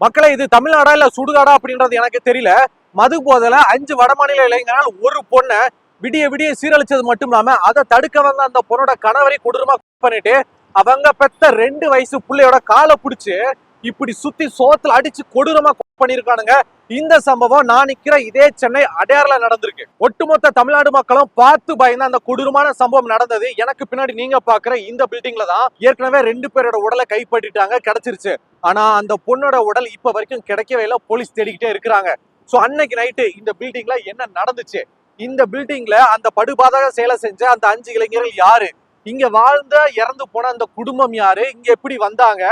மக்களை இது தமிழ்நாடா இல்ல சுடுகாடா அப்படின்றது எனக்கு தெரியல. மது போதல அஞ்சு வடமாநில இளைஞர்கள் ஒரு பொண்ணை விடிய விடிய சீரழிச்சது மட்டும் இல்லாம அதை தடுக்க வந்த அந்த பொண்ணோட கணவரை கொடூரமா பண்ணிட்டு அவங்க பெத்த ரெண்டு வயசு புள்ளையோட காலை பிடிச்சு இப்படி சுத்தி சோத்துல அடிச்சு கொடூரமா பண்ணிருக்கானுங்க. இந்த சம்பவம் நான் நிக்கிற இதே சென்னை அடையாறுல நடந்திருக்கு. ஒட்டுமொத்த தமிழ்நாடு மக்களும் பார்த்து பயந்த அந்த கொடூரமான சம்பவம் நடந்தது. எனக்கு பின்னாடி நீங்க பாக்குற இந்த பில்டிங்ல தான் ஏற்கனவே ரெண்டு பேரோட உடலை கைப்பற்றிட்டாங்க கிடைச்சிருச்சு. ஆனா அந்த பொண்ணோட உடல் இப்ப வரைக்கும் கிடைக்கவே இல்லை. போலீஸ் தேடிக்கிட்டே இருக்கிறாங்க. சோ அன்னைக்கு நைட்டு இந்த பில்டிங்ல என்ன நடந்துச்சு? இந்த பில்டிங்ல அந்த படுபாதக செயலை செஞ்ச அந்த அஞ்சு இளைஞர்கள் யாரு? இங்க வாழ்ந்த இறந்து போன அந்த குடும்பம் யாரு? இங்க எப்படி வந்தாங்க?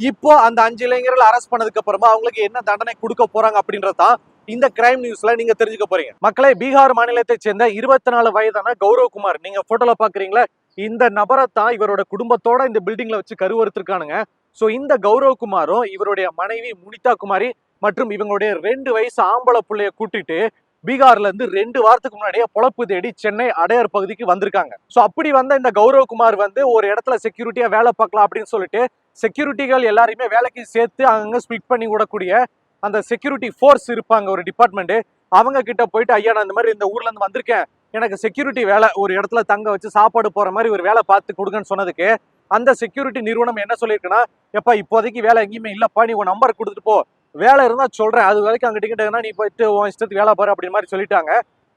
இப்போ அந்த அஞ்சு இளைஞர்கள் அரெஸ்ட் பண்ணதுக்கு அப்புறமா அவங்களுக்கு என்ன தண்டனை கொடுக்க போறாங்க அப்படின்றதான் இந்த கிரைம் நியூஸ்ல நீங்க தெரிஞ்சுக்க போறீங்க. மக்களை பீகார் மாநிலத்தை சேர்ந்த இருபத்தி நாலு வயதான கௌரவகுமார் நீங்க போட்டோல பாக்குறீங்களா இந்த நபரை தான் இவரோட குடும்பத்தோட இந்த பில்டிங்ல வச்சு கருவறுத்திருக்கானுங்க. சோ இந்த கௌரவகுமாரும் இவருடைய மனைவி முனிதா குமாரி மற்றும் இவங்களுடைய ரெண்டு வயசு ஆம்பளை பிள்ளைய கூட்டிட்டு பீகார்ல இருந்து ரெண்டு வாரத்துக்கு முன்னாடியே பொழப்பு தேடி சென்னை அடையார் பகுதிக்கு வந்திருக்காங்க. சோ அப்படி வந்த இந்த கௌரவகுமார் வந்து ஒரு இடத்துல செக்யூரிட்டியா வேலை பார்க்கலாம் அப்படின்னு சொல்லிட்டு செக்யூரிட்டிகள் எல்லாரையுமே வேலைக்கு சேர்த்து அங்கங்க ஸ்பிளிட் பண்ணி விடக்கூடிய அந்த செக்யூரிட்டி ஃபோர்ஸ் இருப்பாங்க ஒரு டிபார்ட்மெண்ட் அவங்க கிட்ட போயிட்டு ஐயா நான் இந்த மாதிரி இந்த ஊர்ல இருந்து வந்திருக்கேன். எனக்கு செக்யூரிட்டி வேலை ஒரு இடத்துல தங்க வச்சு சாப்பாடு போற மாதிரி ஒரு வேலை பார்த்து கொடுங்கன்னு சொன்னதுக்கு அந்த செக்யூரிட்டி நிறுவனம் என்ன சொல்லியிருக்குன்னா எப்பா இப்போதைக்கு வேலை எங்கேயுமே இல்லப்பா நீ உன் நம்பர் கொடுத்துட்டு போ. வேலை இருந்தால் சொல்கிறேன் அது வரைக்கும் அங்கிட்ட கிட்டனா நீ போயிட்டு உன் இஷ்டத்துக்கு வேலை பாரு அப்படின்னு மாதிரி சொல்லிட்டாங்க.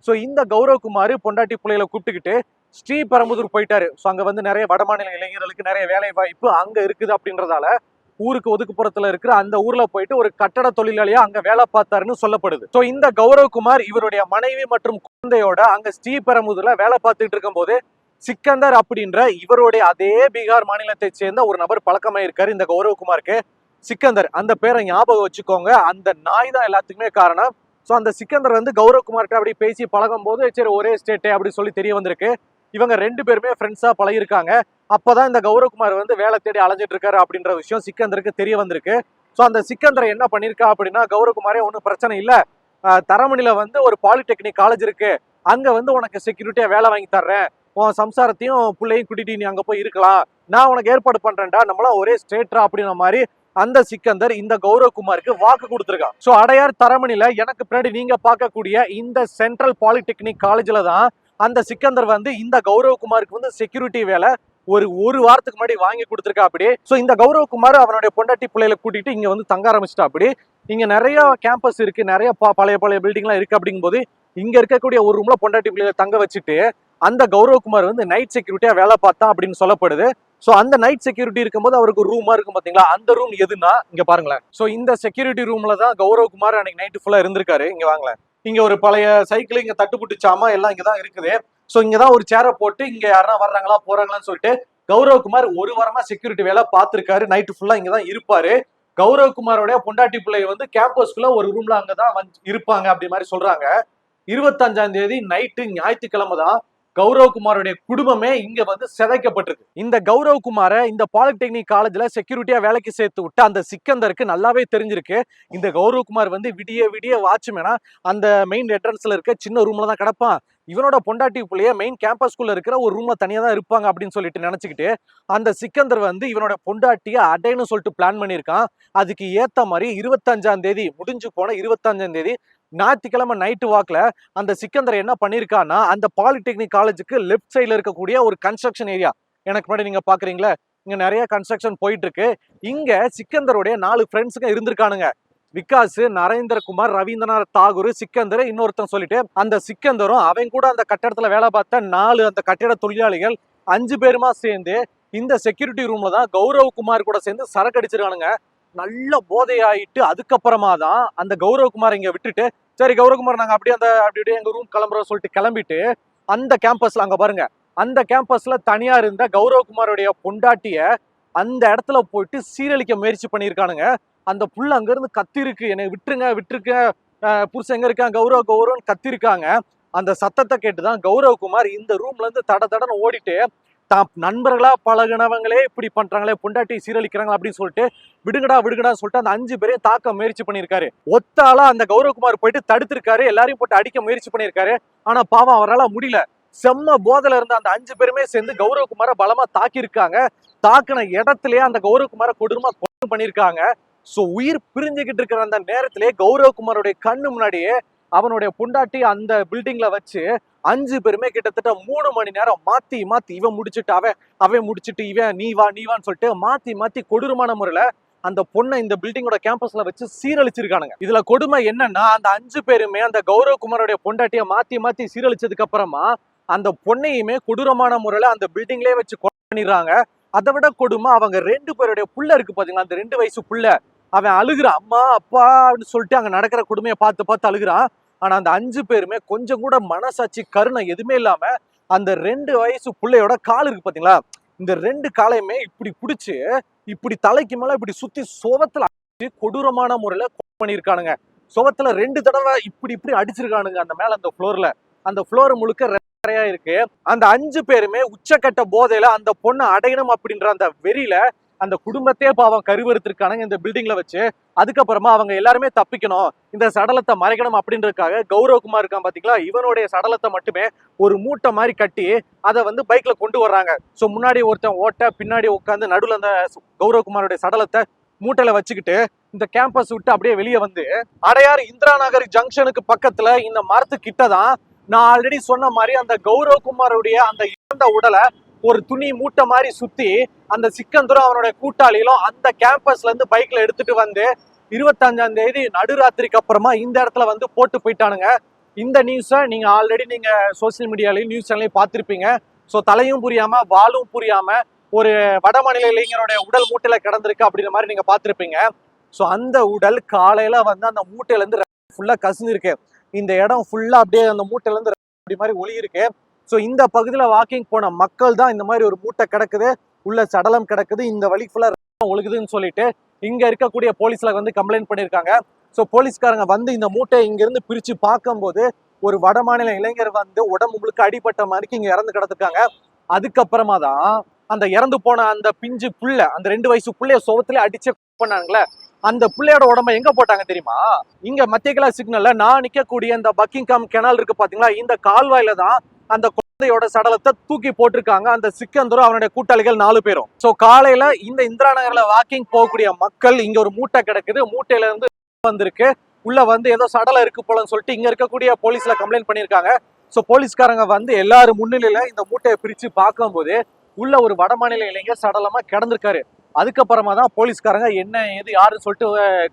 ஸோ இந்த கௌரவகுமார் பொண்டாட்டி பிள்ளைகளை கூப்பிட்டுக்கிட்டு ஸ்ரீபெரும்புதூர் போயிட்டாரு. ஸோ அங்கே வந்து நிறைய வடமாநில இளைஞர்களுக்கு நிறைய வேலை வாய்ப்பு அங்கே இருக்குது அப்படின்றதால ஊருக்கு ஒதுக்குப்புறத்துல இருக்கிற அந்த ஊர்ல போயிட்டு ஒரு கட்டட தொழிலாளியா அங்க வேலை பார்த்தாருன்னு சொல்லப்படுது. ஸோ இந்த கௌரவகுமார் இவருடைய மனைவி மற்றும் குழந்தையோட அங்க ஸ்ரீபெரும்புதூர்ல வேலை பார்த்துட்டு இருக்கும்போது சிக்கந்தர் அப்படின்ற இவருடைய அதே பீகார் மாநிலத்தை சேர்ந்த ஒரு நபர் பழக்கமாயிருக்காரு இந்த கௌரவகுமாருக்கு. சிக்கந்தர். அந்த பேரை ஞாபகம் வச்சுக்கோங்க. அந்த நாய் தான் எல்லாத்துக்குமே காரணம். ஸோ அந்த சிக்கந்தர் வந்து கௌரவகுமார்கிட்ட அப்படி பேசி பழகும் போது சரி ஒரே ஸ்டேட்டே அப்படி சொல்லி தெரிய வந்திருக்கு. இவங்க ரெண்டு பேருமே ஃப்ரெண்ட்ஸாக பழகிருக்காங்க அப்போதான் இந்த கௌரவகுமார் வந்து வேலை தேடி அலைஞ்சிட்டு இருக்காரு அப்படின்ற விஷயம் சிக்கந்தருக்கு தெரிய வந்திருக்கு. ஸோ அந்த சிக்கந்தரை என்ன பண்ணியிருக்கா அப்படின்னா கௌரவகுமாரே ஒன்றும் பிரச்சனை இல்லை. தரமணியில் வந்து ஒரு பாலிடெக்னிக் காலேஜ் இருக்கு. அங்க வந்து உனக்கு செக்யூரிட்டியா வேலை வாங்கி தர்றேன். உன் சம்சாரத்தையும் பிள்ளையும் கூட்டிட்டு நீ அங்கே போய் இருக்கலாம். நான் உனக்கு ஏற்பாடு பண்ணுறேன்டா நம்மளாம் ஒரே ஸ்டேட்டா அப்படின்ற மாதிரி அந்த சிக்கந்தர் இந்த கௌரவகுமாருக்கு வாக்கு கொடுத்துருக்கான். ஸோ அடையார் தரமணில எனக்கு பின்னாடி நீங்க பார்க்கக்கூடிய இந்த சென்ட்ரல் பாலிடெக்னிக் காலேஜ்ல தான் அந்த சிக்கந்தர் வந்து இந்த கௌரவகுமாருக்கு வந்து செக்யூரிட்டி வேலை ஒரு ஒரு வாரத்துக்கு முன்னாடி வாங்கி கொடுத்துருக்கா அப்படி ஸோ இந்த கௌரவகுமார் அவனுடைய பொண்டாட்டி பிள்ளையில கூட்டிட்டு இங்க வந்து தங்க ஆரம்பிச்சிட்டா அப்படி இங்க நிறைய கேம்பஸ் இருக்கு நிறைய ப- பழைய பழைய பில்டிங்லாம் இருக்கு அப்படிங்கும்போது இங்க இருக்கக்கூடிய ஒரு ரூம்ல பொண்டாட்டி பிள்ளையில தங்க வச்சுட்டு அந்த கௌரவகுமார் வந்து நைட் செக்யூரிட்டியா வேலை பார்த்தா அப்படின்னு சொல்லப்படுது. சோ அந்த நைட் செக்யூரிட்டி இருக்கும்போது அவருக்கு ஒரு ரூமா இருக்கும் பாத்தீங்களா? அந்த ரூம் எதுனா இங்க பாருங்களேன். சோ இந்த செக்யூரிட்டி ரூம்ல தான் கௌரவகுமார் அன்னைக்கு நைட்டு ஃபுல்லா இருந்திருக்காரு. இங்க வாங்களேன். இங்க ஒரு பழைய சைக்கிள் இங்க தட்டுப்புட்டு சாமா எல்லாம் இங்க தான் இருக்குது. சோ இங்க தான் ஒரு சேரை போட்டு இங்க யாரா வர்றாங்களா போறாங்களான்னு சொல்லிட்டு கௌரவகுமார் ஒரு வாரமா செக்யூரிட்டி வேலை பார்த்திருக்காரு. நைட்டு ஃபுல்லா இங்க தான் இருப்பாரு. கௌரவகுமாரோடைய பொண்டாட்டி பிள்ளை வந்து கேம்பஸ்குள்ள ஒரு ரூம்ல அங்கதான் வந்து இருப்பாங்க அப்படி மாதிரி சொல்றாங்க. இருபத்தஞ்சாம் தேதி நைட்டு ஞாயிற்றுக்கிழமை தான் கௌரவகுமாரோடைய குடும்பமே இங்க வந்து சிதைக்கப்பட்டிருக்கு. இந்த கௌரவகுமாரை இந்த பாலிடெக்னிக் காலேஜ்ல செக்யூரிட்டியா வேலைக்கு சேர்த்து விட்டு அந்த சிக்கந்தருக்கு நல்லாவே தெரிஞ்சிருக்கு. இந்த கௌரவகுமார் வந்து விடிய விடிய வாட்ச்மேனா அந்த மெயின் என்ட்ரன்ஸ்ல இருக்க சின்ன ரூம்ல தான் கிடப்பான். இவனோட பொண்டாட்டி பிள்ளைய மெயின் கேம்பஸ்குள்ள இருக்கிற ஒரு ரூம்ல தனியா தான் இருப்பாங்க அப்படின்னு சொல்லிட்டு நினைச்சுக்கிட்டு அந்த சிக்கந்தர் வந்து இவனோட பொண்டாட்டிய அடைன்னு சொல்லிட்டு பிளான் பண்ணியிருக்கான். அதுக்கு ஏத்த மாதிரி இருபத்தஞ்சாம் தேதி முடிஞ்சு போன இருபத்தஞ்சாம் தேதி ஞாயிற்றுக்கிழமை நைட்டு வாக்கில் அந்த சிக்கந்தர் என்ன பண்ணியிருக்கான்னா அந்த பாலிடெக்னிக் காலேஜுக்கு லெஃப்ட் சைடில் இருக்கக்கூடிய ஒரு கன்ஸ்ட்ரக்ஷன் ஏரியா எனக்கு முன்னாடி நீங்கள் பார்க்குறீங்களே இங்கே நிறைய கன்ஸ்ட்ரக்ஷன் போயிட்டுருக்கு. இங்கே சிக்கந்தருடைய நாலு ஃப்ரெண்ட்ஸுங்க இருந்திருக்கானுங்க. விகாஸ் நரேந்திரகுமார் ரவீந்திரநாத் தாகூர் சிக்கந்தர் இன்னொருத்தன் சொல்லிட்டு அந்த சிக்கந்தரும் அவன் கூட அந்த கட்டடத்தில் வேலை பார்த்த நாலு அந்த கட்டிட தொழிலாளிகள் அஞ்சு பேருமா சேர்ந்து இந்த செக்யூரிட்டி ரூம்ல தான் கௌரவகுமார் கூட சேர்ந்து சரக்கு அடிச்சிருக்கானுங்க. நல்ல போதையாயிட்டு அதுக்கப்புறமா தான் அந்த கௌரவகுமார் இங்கே விட்டுட்டு சரி கௌரவகுமார் நாங்கள் அப்படியே அந்த அப்படி அப்படியே எங்கள் ரூம் கிளம்புறோம் சொல்லிட்டு கிளம்பிட்டு அந்த கேம்பஸில் அங்கே பாருங்க அந்த கேம்பஸில் தனியாக இருந்த கௌரவகுமாரோடைய பொண்டாட்டியை அந்த இடத்துல போயிட்டு சீரழிக்க முயற்சி பண்ணியிருக்கானுங்க. அந்த புள்ள அங்கேருந்து கத்திருக்கு என்னை விட்டுருங்க விட்டுருக்க அஹ் புருஷன் எங்க இருக்கான்? கௌரவ கௌரவன் கத்திருக்காங்க. அந்த சத்தத்தை கேட்டு தான் கௌரவகுமார் இந்த ரூம்லேருந்து தட தடன்னு ஓடிட்டு தான் நண்பர்களா பழகினவங்களே இப்படி பண்றாங்களே பொண்டாட்டி சீரழிக்கிறாங்க அப்படின்னு சொல்லிட்டு விடுங்கடா விடுங்கடான்னு சொல்லிட்டு அந்த அஞ்சு பேரையும் தாக்க முயற்சி பண்ணியிருக்காரு. ஒத்த அந்த கௌரவகுமார் போயிட்டு தடுத்திருக்காரு எல்லாரையும் போட்டு அடிக்க முயற்சி பண்ணியிருக்காரு. ஆனா பாவம் அவரால் முடியல. செம்ம போதையில இருந்த அந்த அஞ்சு பேருமே சேர்ந்து கௌரவகுமார பலமா தாக்கியிருக்காங்க. தாக்கின இடத்துலயே அந்த கௌரவகுமார கொடூரமா கொண்டு பண்ணியிருக்காங்க. சோ உயிர் பிரிஞ்சுக்கிட்டு இருக்கிற அந்த நேரத்திலே கௌரவகுமாரோடைய கண்ணு முன்னாடியே அவனுடைய பொண்டாட்டி அந்த பில்டிங்ல வச்சு அஞ்சு பேருமே கிட்டத்தட்ட மூணு மணி நேரம் மாத்தி மாத்தி இவன் முடிச்சுட்டு அவன் அவன் முடிச்சுட்டு இவன் நீ வா நீ வான்னு சொல்லிட்டு மாத்தி மாத்தி கொடூரமான முறையில அந்த பொண்ணை இந்த பில்டிங்கோட கேம்பஸ்ல வச்சு சீரழிச்சிருக்கானுங்க. இதுல கொடுமை என்னன்னா அந்த அஞ்சு பேருமே அந்த கௌரவகுமாரோடைய பொண்டாட்டிய மாத்தி மாத்தி சீரழிச்சதுக்கு அப்புறமா அந்த பொண்ணையுமே கொடூரமான முறையில அந்த பில்டிங்லயே வச்சு கொலை பண்ணிடுறாங்க. அதை விட கொடுமை அவங்க ரெண்டு பேருடைய புள்ள இருக்கு பாத்தீங்களா? அந்த ரெண்டு வயசு புள்ள. அவன் அழுகுறான் அம்மா அப்பா அப்படின்னு சொல்லிட்டு அங்கே நடக்கிற கொடுமையை பார்த்து பார்த்து அழுகுறான் ஆனால் அந்த அஞ்சு பேருமே கொஞ்சம் கூட மனசாட்சி கருணை எதுவுமே இல்லாமல் அந்த ரெண்டு வயசு பிள்ளையோட கால் இருக்கு பார்த்தீங்களா இந்த ரெண்டு காலையுமே இப்படி பிடிச்சி இப்படி தலைக்கு மேலே இப்படி சுற்றி சுவத்தில் அடிச்சு கொடூரமான முறையில் பண்ணியிருக்கானுங்க. சுவத்தில் ரெண்டு தடவை இப்படி இப்படி அடிச்சிருக்கானுங்க அந்த மேலே அந்த ஃப்ளோரில் அந்த ஃப்ளோர் முழுக்க நிறையா இருக்கு. அந்த அஞ்சு பேருமே உச்சக்கட்ட போதையில அந்த பொண்ணை அடையணும் அப்படின்ற அந்த வெறியில அந்த குடும்பத்தையே பாவம் கருவறுத்திருக்கானுங்க இந்த பில்டிங்ல வச்சு. அதுக்கப்புறமா அவங்க எல்லாருமே தப்பிக்கணும். இந்த சடலத்தை மறைக்கணும் அப்படின்றதுக்காக கௌரவகுமார் இருக்கான் பாத்தீங்களா? இவனுடைய சடலத்தை மட்டுமே ஒரு மூட்டை மாதிரி கட்டி அதை வந்து பைக்ல கொண்டு வர்றாங்க. ஸோ முன்னாடி ஒருத்தன் ஓட்ட பின்னாடி உட்காந்து நடுவில் அந்த கௌரவகுமாரோடைய சடலத்தை மூட்டையில வச்சுக்கிட்டு இந்த கேம்பஸ் விட்டு அப்படியே வெளியே வந்து அடையார் இந்திரா நகர் ஜங்ஷனுக்கு பக்கத்துல இந்த மரத்து கிட்ட தான் நான் ஆல்ரெடி சொன்ன மாதிரி அந்த கௌரவகுமாருடைய அந்த இறந்த உடலை ஒரு துணி மூட்டை மாதிரி சுத்தி அந்த சிக்கந்தூரம் அவனுடைய கூட்டாளிகளும் அந்த கேம்பஸ்ல இருந்து பைக்ல எடுத்துட்டு வந்து இருபத்தஞ்சாம் தேதி நடுராத்திரிக்கு அப்புறமா இந்த இடத்துல வந்து போட்டு போயிட்டானுங்க. இந்த நியூஸை நீங்க ஆல்ரெடி நீங்க சோசியல் மீடியாலையும் நியூஸ் சேனலையும் பார்த்துருப்பீங்க. ஸோ தலையும் புரியாம வாலும் புரியாம ஒரு வட மாநில இளைஞருடைய உடல் மூட்டையில கிடந்திருக்கு அப்படின்ற மாதிரி நீங்க பார்த்துருப்பீங்க. ஸோ அந்த உடல் காலையில வந்து அந்த மூட்டையில இருந்து ஃபுல்லா கசிஞ்சிருக்கு. இந்த இடம் ஃபுல்லா அப்படியே அந்த மூட்டையில இருந்து அப்படி மாதிரி ஒளி இருக்கு ஸோ இந்த பகுதியில் வாக்கிங் போன மக்கள் தான் இந்த மாதிரி ஒரு மூட்டை கிடக்குது உள்ள சடலம் கிடக்குது இந்த வழி ஃபுல்லா ஒழுகுதுன்னு சொல்லிட்டு இங்க இருக்கக்கூடிய போலீஸ்ல வந்து கம்ப்ளைண்ட் பண்ணியிருக்காங்க ஸோ போலீஸ்காரங்க வந்து இந்த மூட்டையை இங்கேருந்து பிரித்து பிரிச்சு பார்க்கும்போது ஒரு வட மாநில இளைஞர் வந்து உடம்பு முழுக்க அடிபட்ட மாதிரிக்கு இங்க இறந்து கிடந்திருக்காங்க. அதுக்கப்புறமா தான் அந்த இறந்து போன அந்த பிஞ்சு புள்ள அந்த ரெண்டு வயசு புள்ளைய சுவத்துல அடிச்சு பண்ணாங்களே அந்த புள்ளையோட உடம்ப எங்க போட்டாங்க தெரியுமா? இங்க மத்திய கிளாஸ் சிக்னல்ல நான் நிக்கக்கூடிய இந்த பக்கிங்காம் கெனால் இருக்கு பாத்தீங்களா? இந்த கால்வாயில தான் அந்த குழந்தையோட சடலத்தை தூக்கி போட்டிருக்காங்க. அந்த சிக்கந்தரும் அவனுடைய கூட்டாளிகள் நாலு பேரும். சோ காலையில இந்த இந்திரா நகர்ல வாக்கிங் போகக்கூடிய மக்கள் இங்க ஒரு மூட்டை கிடக்குது. மூட்டையில இருந்து வந்திருக்கு. உள்ள வந்து ஏதோ சடலம் இருக்கு போலன்னு சொல்லிட்டு இங்க இருக்கக்கூடிய போலீஸ்ல கம்ப்ளைண்ட் பண்ணியிருக்காங்க. சோ போலீஸ்காரங்க வந்து எல்லாரும் முன்னிலையில இந்த மூட்டையை பிரிச்சு பார்க்கும்போது உள்ள ஒரு வடமாநில இளைஞர் சடலமா கிடந்திருக்காரு. அதுக்கப்புறமா தான் போலீஸ்காரங்க என்ன ஏது யாருன்னு சொல்லிட்டு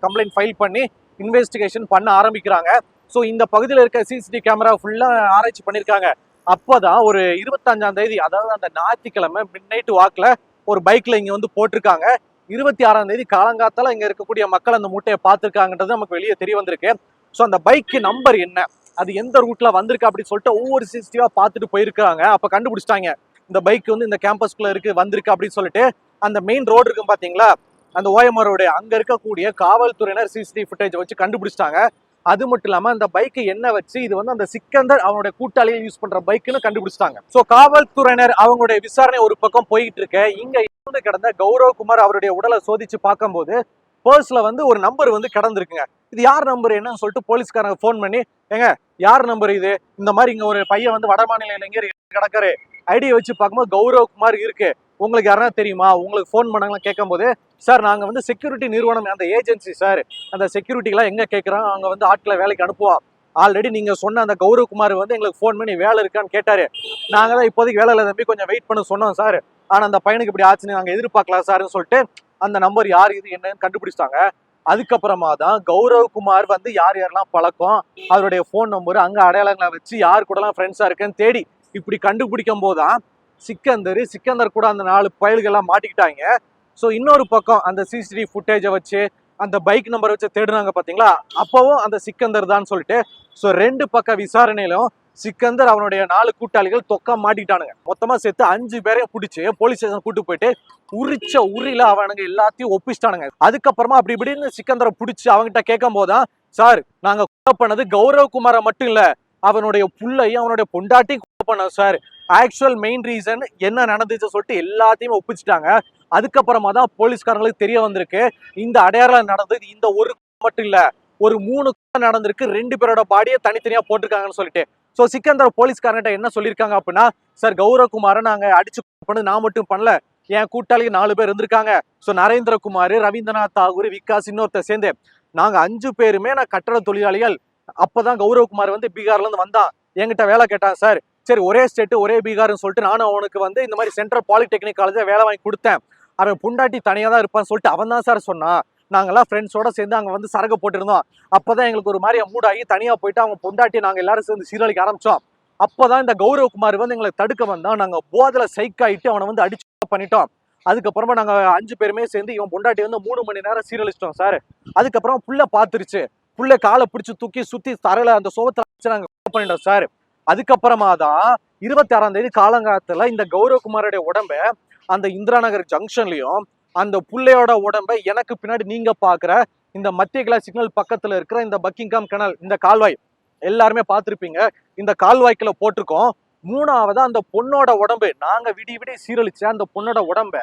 கம்ப்ளைண்ட் ஃபைல் பண்ணி இன்வெஸ்டிகேஷன் பண்ண ஆரம்பிக்கிறாங்க. ஸோ இந்த பகுதியில் இருக்க சிசிடிவி கேமரா ஃபுல்லாக ஆராய்ச்சி பண்ணியிருக்காங்க. அப்போதான் ஒரு இருபத்தஞ்சாம் தேதி அதாவது அந்த ஞாயிற்றுக்கிழமை மிட் நைட் வாக்கில் ஒரு பைக்கில் இங்கே வந்து போட்டிருக்காங்க. இருபத்தி ஆறாம் தேதி காலங்காத்தால இங்கே இருக்கக்கூடிய மக்கள் அந்த மூட்டையை பார்த்துருக்காங்கன்றது நமக்கு வெளியே தெரிய வந்திருக்கு. ஸோ அந்த பைக்கு நம்பர் என்ன? அது எந்த ரூட்ல வந்திருக்கு அப்படின்னு சொல்லிட்டு ஒவ்வொரு சிசிடிவா பார்த்துட்டு போயிருக்காங்க. அப்போ கண்டுபிடிச்சிட்டாங்க. இந்த பைக் வந்து இந்த கேம்பஸ்குள்ள இருக்கு வந்திருக்கு அப்படின்னு சொல்லிட்டு. அந்த மெயின் ரோடு இருக்கும் பாத்தீங்களா? அந்த ஓஎம்ஆர் ரோடு. அங்க இருக்கக்கூடிய காவல்துறையினர் சிசிடிவி ஃபுட்டேஜ் வச்சு கண்டுபிடிச்சிட்டாங்க. அது மட்டும் இல்லாம அந்த பைக்கு என்ன வச்சு இது வந்து அந்த சிக்கந்தர் அவனுடைய கூட்டாளியை யூஸ் பண்ற பைக்குன்னு கண்டுபிடிச்சிட்டாங்க. சோ காவல்துறையினர் அவங்களுடைய விசாரணை ஒரு பக்கம் போயிட்டு இருக்க. இங்க இருந்து கிடந்த கௌரவகுமார் அவருடைய உடலை சோதிச்சு பார்க்கும்போது பர்ஸ்ல வந்து ஒரு நம்பர் வந்து கிடந்திருக்குங்க. இது யார் நம்பர் என்னன்னு சொல்லிட்டு போலீஸ்காரங்க ஃபோன் பண்ணி ஏங்க யார் நம்பர் இது? இந்த மாதிரி இங்க ஒரு பையன் வந்து வட மாநில இளைஞர் கிடக்காரு ஐடியை வச்சு பார்க்கும்போது கௌரவகுமார் இருக்கு. உங்களுக்கு யாரா தெரியுமா? உங்களுக்கு ஃபோன் பண்ணாங்களா கேட்கும்போது சார் நாங்கள் வந்து செக்யூரிட்டி நிறுவனம் அந்த ஏஜென்சி சார் அந்த செக்யூரிட்டிலாம் எங்கே கேட்குறோம் அவங்க வந்து ஆட்களை வேலைக்கு அனுப்புவோம் ஆல்ரெடி நீங்கள் சொன்ன அந்த கௌரவகுமார் வந்து எங்களுக்கு ஃபோன் பண்ணி வேலை இருக்கான்னு கேட்டார். நாங்கள் தான் இப்போதைக்கு வேலை இல்லை தம்பி கொஞ்சம் வெயிட் பண்ண சொன்னோம் சார். ஆனால் அந்த பையனுக்கு இப்படி ஆச்சுன்னு நாங்கள் எதிர்பார்க்கலாம் சார்னு சொல்லிட்டு அந்த நம்பர் யார் இது என்னன்னு கண்டுபிடிச்சிட்டாங்க. அதுக்கப்புறமா தான் கௌரவகுமார் வந்து யார் யாரெல்லாம் பழக்கம் அவருடைய ஃபோன் நம்பர் அங்கே அடையாளங்களை வச்சு யார் கூடலாம் ஃப்ரெண்ட்ஸாக இருக்குன்னு தேடி இப்படி கண்டுபிடிக்கும் போதுதான் சிக்கந்தர் சிக்கந்தர் கூட அந்த நாலு பயல்கள்லாம் மாட்டிக்கிட்டாங்க. ஸோ இன்னொரு பக்கம் அந்த சிசிடிவி ஃபுட்டேஜை வச்சு அந்த பைக் நம்பர் வச்சு தேடுனாங்க பார்த்தீங்களா அப்போவும் அந்த சிக்கந்தர் தான் சொல்லிட்டு ஸோ ரெண்டு பக்க விசாரணையிலும் சிக்கந்தர் அவனுடைய நாலு கூட்டாளிகள் தொக்க மாட்டிட்டானுங்க மொத்தமாக சேர்த்து அஞ்சு பேரையும் பிடிச்சி போலீஸ் ஸ்டேஷன் கூட்டு போயிட்டு உரிச்ச உரியில அவனுங்க எல்லாத்தையும் ஒப்பிச்சிட்டானுங்க. அதுக்கப்புறமா அப்படி இப்படின்னு சிக்கந்தரை பிடிச்சி அவங்ககிட்ட கேட்கும் போதுதான் சார் நாங்கள் கொலை பண்ணது கௌரவகுமாரை மட்டும் இல்லை அவனுடைய புள்ளையும் அவனுடைய பொண்டாட்டியும் கொலை சார். ஆக்சுவல் மெயின் ரீசன் என்ன நடந்துச்சு சொல்லிட்டு எல்லாத்தையுமே ஒப்பிச்சிட்டாங்க. அதுக்கப்புறமா தான் போலீஸ்காரங்களுக்கு தெரிய வந்திருக்கு. இந்த அடையாளம் நடந்தது இந்த ஒரு மட்டும் இல்ல ஒரு மூணு நடந்திருக்கு. ரெண்டு பேரோட பாடியை தனித்தனியா போட்டிருக்காங்கன்னு சொல்லிட்டு. ஸோ சிக்கந்தர் போலீஸ்காரங்கிட்ட என்ன சொல்லியிருக்காங்க அப்படின்னா சார் கௌரவகுமாரை நாங்க அடிச்சு பண்ணது நான் மட்டும் பண்ணல. என் கூட்டாளி நாலு பேர் இருந்திருக்காங்க. ஸோ நரேந்திரகுமார் ரவீந்திரநாத் தாகூர் விகாஸ் இன்னொருத்தர் சேர்ந்து நாங்க அஞ்சு பேருமே நான் கட்டட தொழிலாளிகள். அப்பதான் கௌரவகுமார் வந்து பீகார்ல இருந்து வந்தான். என்கிட்ட வேலை கேட்டான் சார் சரி ஒரே ஸ்டேட்டு ஒரே பீகார்னு சொல்லிட்டு நானும் அவனுக்கு வந்து இந்த மாதிரி சென்ட்ரல் பாலிடெக்னிக் காலேஜ் வேலை வாங்கி கொடுத்தேன். அவன் புண்டாட்டி தனியா தான் இருப்பான்னு சொல்லிட்டு அவன் தான் சார் சொன்னான். நாங்கெல்லாம் ஃப்ரெண்ட்ஸோட சேர்ந்து அங்க வந்து சரக போட்டிருந்தோம். அப்பதான் எங்களுக்கு ஒரு மாதிரி மூடாகி தனியா போயிட்டு அவங்க பொண்டாட்டி நாங்க எல்லாரும் சேர்ந்து சீரழிக்க ஆரம்பிச்சோம். அப்பதான் இந்த கௌரவகுமார் வந்து எங்களை தடுக்க வந்தான். நாங்க போதில சைக் ஆயிட்டு அவனை வந்து அடிச்சு பண்ணிட்டோம். அதுக்கப்புறமா நாங்க அஞ்சு பேருமே சேர்ந்து இவன் பொண்டாட்டி வந்து மூணு மணி நேரம் சீரழிச்சிட்டோம் சார். அதுக்கப்புறம் புள்ள பாத்துருச்சு. புள்ள காலை பிடிச்சி தூக்கி சுத்தி தரையில அந்த சோகத்துல நாங்க பண்ணிட்டோம் சார் அதுக்கப்புறமா தான் இருபத்தி ஆறாம் தேதி காலங்காலத்துல இந்த கௌரவகுமாரோட உடம்ப அந்த இந்திரா நகர் ஜங்ஷன்லயும் அந்த புள்ளையோட உடம்ப எனக்கு பின்னாடி நீங்க பாக்குற இந்த மத்திய கிளாஸ் சிக்னல் பக்கத்துல இருக்கிற இந்த பக்கிங்காம் கனல் இந்த கால்வாய் எல்லாருமே பார்த்துருப்பீங்க. இந்த கால்வாய்க்குள்ள போட்டிருக்கோம். மூணாவது அந்த பொண்ணோட உடம்பு நாங்க விடி விடி சீரழிச்ச அந்த பொண்ணோட உடம்ப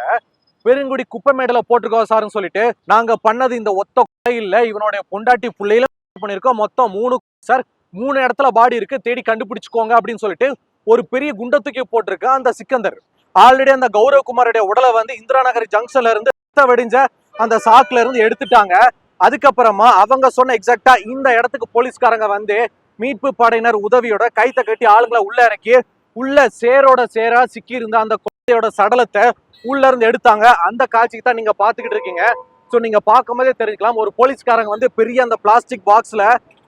பெருங்குடி குப்பை மேடல போட்டிருக்கோம் சார்னு சொல்லிட்டு நாங்க பண்ணது இந்த ஒத்த கொலையில இல்ல இவனுடைய பொண்டாட்டி புள்ளையில பண்ணிருக்கோம் மொத்தம் மூணு சார் மூணு இடத்துல பாடி இருக்கு தேடி கண்டுபிடிச்சுக்கோங்க அப்படின்னு சொல்லிட்டு ஒரு பெரிய குண்டை தூக்கி போட்டிருக்க அந்த சிக்கந்தர். ஆல்ரெடி அந்த கௌரவகுமாரோட உடலை வந்து இந்திரா நகர் ஜங்ஷன்ல இருந்து ரத்தம் வெடிஞ்ச அந்த சாக்குல இருந்து எடுத்துட்டாங்க. அதுக்கப்புறமா அவங்க சொன்ன எக்ஸாக்டா இந்த இடத்துக்கு போலீஸ்காரங்க வந்து மீட்பு படையினர் உதவியோட கைத்த கட்டி ஆளுங்களை உள்ள இறக்கி உள்ள சேரோட சேரா சிக்கி இருந்த அந்த குழந்தையோட சடலத்தை உள்ள இருந்து எடுத்தாங்க. அந்த காட்சிக்கு தான் நீங்க பாத்துக்கிட்டு இருக்கீங்க. ஸோ நீங்க பார்க்கும் போதே தெரிஞ்சுக்கலாம். ஒரு போலீஸ்காரங்க வந்து பெரிய அந்த பிளாஸ்டிக் பாக்ஸ்ல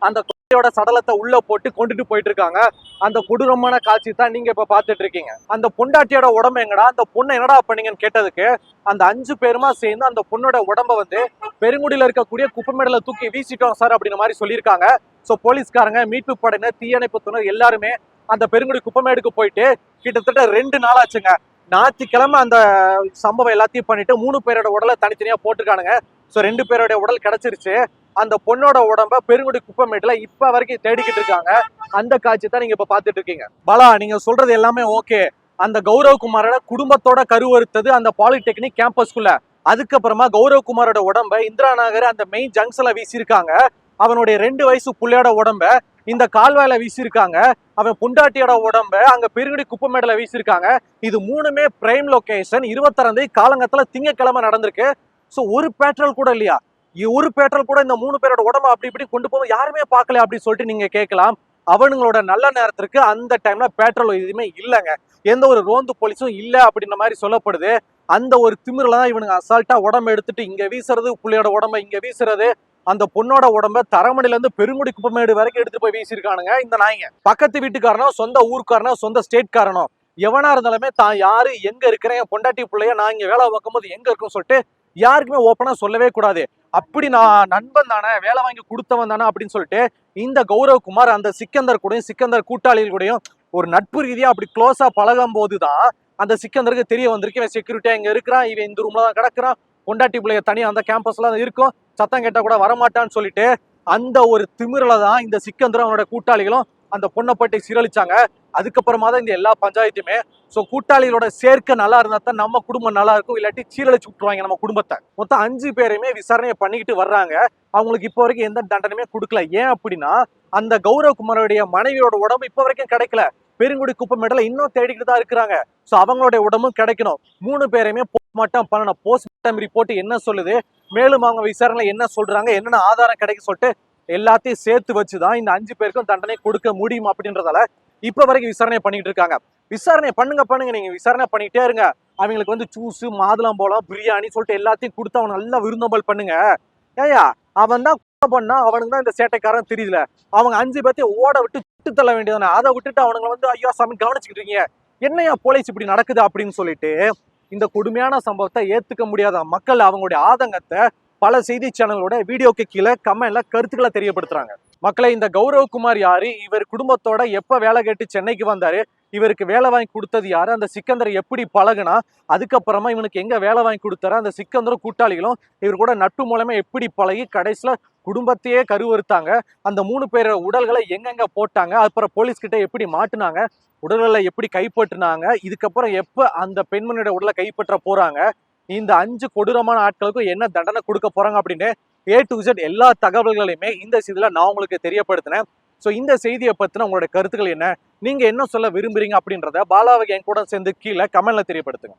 அந்த குழந்தையோட சடலத்தை உள்ள போட்டு கொண்டுட்டு போயிட்டு இருக்காங்க. அந்த கொடூரமான காட்சி தான் நீங்க இப்ப பாத்துட்டு இருக்கீங்க. அந்த பொண்டாட்டியோட உடம்பு எங்கடா? அந்த பொண்ணை என்னடா பண்ணீங்கன்னு கேட்டதுக்கு அந்த அஞ்சு பேருமா சேர்ந்து அந்த பொண்ணோட உடம்ப வந்து பெருங்குடியில இருக்கக்கூடிய குப்பைமேடல தூக்கி வீசிட்டோம் சார் அப்படின்ற மாதிரி சொல்லியிருக்காங்க. ஸோ போலீஸ்காரங்க மீட்பு படையினர் தீயணைப்பு துணர் எல்லாருமே அந்த பெருங்குடி குப்பமேடுக்கு போயிட்டு கிட்டத்தட்ட ரெண்டு நாள் ஆச்சுங்க. ஞாயிற்றுக்கிழமை அந்த சம்பவம் எல்லாத்தையும் பண்ணிட்டு மூணு பேரோட உடலை தனித்தனியாக போட்டிருக்கானுங்க. ஸோ ரெண்டு பேரோட உடல் கிடச்சிருச்சு. அந்த பொண்ணோட உடம்ப பெருங்குடி குப்பமேட்டில் இப்போ வரைக்கும் தேடிக்கிட்டு இருக்காங்க. அந்த காட்சி தான் நீங்கள் இப்போ பார்த்துட்டு இருக்கீங்க. பாலா நீங்கள் சொல்கிறது எல்லாமே ஓகே. அந்த கௌரவகுமாரோட குடும்பத்தோட கருவறுத்தது அந்த பாலிடெக்னிக் கேம்பஸ்குள்ள. அதுக்கப்புறமா கௌரவகுமாரோட உடம்ப இந்திரா நகர் அந்த மெயின் ஜங்ஷன்ல வீசியிருக்காங்க. அவனுடைய ரெண்டு வயசு புள்ளையோட உடம்ப இந்த கால்வாயில வீசியிருக்காங்க. அவன் புண்டாட்டியோட உடம்ப அங்க பெருங்குடி குப்பமேடல வீசியிருக்காங்க. இது மூணுமே பிரைம் லொகேஷன் இருபத்தாறாம் தேதி காலங்கத்துல திங்கக்கிழமை நடந்திருக்கு. ஸோ ஒரு பேட்ரோல் கூட இல்லையா? ஒரு பேட்ரோல் கூட இந்த மூணு பேரோட உடம்ப அப்படி இப்படி கொண்டு போக யாருமே பார்க்கல அப்படின்னு சொல்லிட்டு நீங்க கேட்கலாம். அவனுங்களோட நல்ல நேரத்திற்கு அந்த டைம்ல பேட்ரோல் எதுவுமே இல்லைங்க. எந்த ஒரு ரோந்து போலீஸும் இல்லை அப்படின்ற மாதிரி சொல்லப்படுது. அந்த ஒரு திமிரில் தான் இவனுங்க அசால்ட்டா உடம்பு எடுத்துட்டு இங்க வீசுறது புள்ளையோட உடம்ப இங்க வீசுறது. அந்த பொண்ணோட உடம்ப தரமணில இருந்து பெருங்குடி குப்பமேடு வரைக்கும் எடுத்துட்டு போய் வீசியிருக்கானுங்க இந்த நாய்ங்க. பக்கத்து வீட்டுக்காரனோ சொந்த ஊர்க்காரனோ சொந்த ஸ்டேட்காரனோ எவனா இருந்தாலுமே தான் யாரு எங்க இருக்கிறேன் என் பொண்டாட்டி பிள்ளைய நான் இங்க வேலை பார்க்கும்போது எங்க இருக்குன்னு சொல்லிட்டு யாருக்குமே ஓப்பனா சொல்லவே கூடாது. அப்படி நான் நண்பன் தானே வேலை வாங்கி கொடுத்தவன் தானே அப்படின்னு சொல்லிட்டு இந்த கௌரவகுமார் அந்த சிக்கந்தர் கூடயும் சிக்கந்தர் கூட்டாளிகள் கூடயும் ஒரு நட்பு ரீதியா அப்படி க்ளோஸா பழகும் போதுதான் அந்த சிக்கந்தருக்கு தெரிய வந்திருக்கு. இவன் செக்யூரிட்டியா இங்க இருக்கிறான் இவன் இந்த ரூம்ல தான் கிடக்குறான் பொண்டாட்டி பிள்ளைய தனியா அந்த கேம்பஸ்ல தான் இருக்கும். சத்தம் கேட்டா கூட வரமாட்டான்னு சொல்லிட்டு அந்த ஒரு திமிரில தான் இந்த சிக்கந்தரும் அவனோட கூட்டாளிகளும் அந்த பொண்ணை சீரழிச்சாங்க. அதுக்கப்புறமா தான் இந்த எல்லா பஞ்சாயத்துமே ஸோ கூட்டாளிகளோட சேர்க்கை நல்லா இருந்தா தான் நம்ம குடும்பம் நல்லா இருக்கும். இல்லாட்டி சீரழிச்சு விட்டுருவாங்க நம்ம குடும்பத்தை. மொத்தம் அஞ்சு பேரையுமே விசாரணையை பண்ணிக்கிட்டு வர்றாங்க. அவங்களுக்கு இப்போ வரைக்கும் எந்த தண்டனையுமே கொடுக்கல. ஏன் அப்படின்னா அந்த கௌரவகுமாரோடைய மனைவியோட உடம்பு இப்போ வரைக்கும் கிடைக்கல. பெருங்குடி குப்பை மெடலை இன்னும் தேடிக்கிட்டு தான் இருக்கிறாங்க. ஸோ அவங்களுடைய உடம்பும் கிடைக்கணும். மூணு பேரையுமே போஸ்ட்மார்ட்டம் பண்ணணும். போஸ்ட்மார்ட்டம் ரிப்போர்ட் என்ன சொல்லுது? மேலும் அவங்க விசாரணை என்ன சொல்றாங்க? என்னென்ன ஆதாரம் கிடைக்க சொல்லிட்டு எல்லாத்தையும் சேர்த்து வச்சுதான் இந்த அஞ்சு பேருக்கும் தண்டனை கொடுக்க முடியும் அப்படின்றதால இப்ப வரைக்கும் விசாரணை பண்ணிட்டு இருக்காங்க. விசாரணை பண்ணுங்க பண்ணுங்க. நீங்க விசாரணை பண்ணிட்டே இருங்க. அவங்களுக்கு வந்து ஜூஸ் மாதுளம்பழம் பிரியாணி சொல்லிட்டு எல்லாத்தையும் கொடுத்து அவன் நல்லா விருந்தோம்பல் பண்ணுங்க. ஏயா அவன் தான் பண்ணா அவனுக்கு தான் இந்த சேட்டைக்காரன் தெரியல அவங்க அஞ்சு பேர்த்தையும் ஓட விட்டு சுட்டு தள்ள வேண்டியதானே அதை விட்டுட்டு அவனுங்களை வந்து ஐயோ சாமி கவனிச்சுக்கிட்டு இருக்கீங்க. என்னையா போலீஸ் இப்படி நடக்குது? அப்படின்னு சொல்லிட்டு இந்த கொடுமையான சம்பவத்தை ஏத்துக்க முடியாத மக்கள் அவங்களுடைய ஆதங்கத்தை பல செய்தி சேனலோட வீடியோக்கு கீழே கமெண்ட்ல கருத்துக்களை தெரியப்படுத்துறாங்க. மக்களை இந்த கௌரவகுமார் யாரு? இவர் குடும்பத்தோட எப்ப வேலை கேட்டு சென்னைக்கு வந்தாரு? இவருக்கு வேலை வாங்கி கொடுத்தது யாரு? அந்த சிக்கந்தரை எப்படி பழகுனா அதுக்கப்புறமா இவனுக்கு எங்க வேலை வாங்கி கொடுத்தாரு? அந்த சிக்கந்தரும் கூட்டாளிகளும் இவர் கூட நட்பு மூலமா எப்படி பழகி கடைசியில குடும்பத்தையே கருவறுத்தாங்க. அந்த மூணு பேர் உடல்களை எங்கெங்க போட்டாங்க? அப்புறம் போலீஸ்கிட்ட எப்படி மாட்டினாங்க? உடல்களை எப்படி கைப்பற்றினாங்க? இதுக்கப்புறம் எப்ப அந்த பெண்மணியோட உடலை கைப்பற்ற போறாங்க? இந்த அஞ்சு கொடூரமான ஆட்களுக்கும் என்ன தண்டனை கொடுக்க போறாங்க அப்படின்னு ஏ டு Z எல்லா தகவல்களையுமே இந்த செய்தியில நான் உங்களுக்கு தெரியப்படுத்தினேன். ஸோ இந்த செய்தியை பத்தின உங்களோட கருத்துக்கள் என்ன? நீங்க என்ன சொல்ல விரும்புறீங்க அப்படின்றத பாலாவை என் கூட சேர்ந்து கீழே கமெண்ட்ல தெரியப்படுத்துங்க.